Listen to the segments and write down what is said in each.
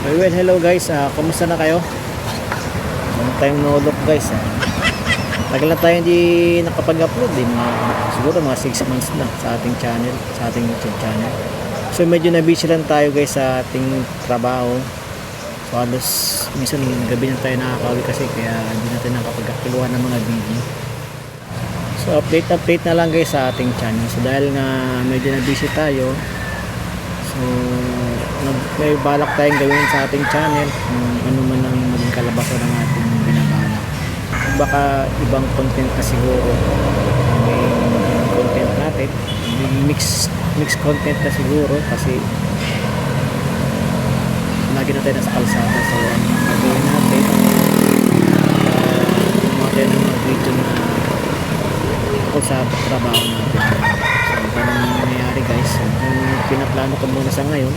So well, hello guys, Ah, kumusta na kayo? Long time no look guys. ah. Tagal na tayo hindi nakapag-upload din. siguro mga 6 months na sa ating channel, sa ating YouTube channel. So medyo na busy lang tayo guys sa ating trabaho. So halos minsan gabi na tayo nakakawi kasi kaya hindi natin nakapag-upload ng mga video. So update update na lang guys sa ating channel. So dahil nga medyo na busy tayo, may balak tayong gawin sa ating channel kung ano man ang maging kalabasan ng ating binabalak. Baka ibang content na siguro maging content natin. Yung mix mix content na siguro kasi lagi na tayo nasa kalsada so ang gagawin natin uh, natin ng mga video na tungkol sa trabaho natin so ganun nangyayari guys so yung pinaplano ko muna sa ngayon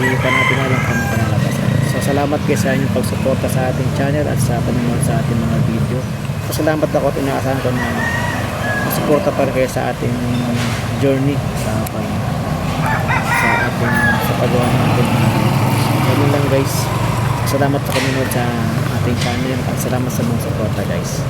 hindi pa natin alam kung panalabasan so salamat guys sa inyong pagsuporta sa ating channel at sa panonood sa ating mga video. So salamat ako at inaasahan ko na suporta pa rin kayo sa ating journey sa pag sa ating sa paggawa ng ating ganun lang guys. Salamat sa panonood sa ating channel at salamat sa mga suporta guys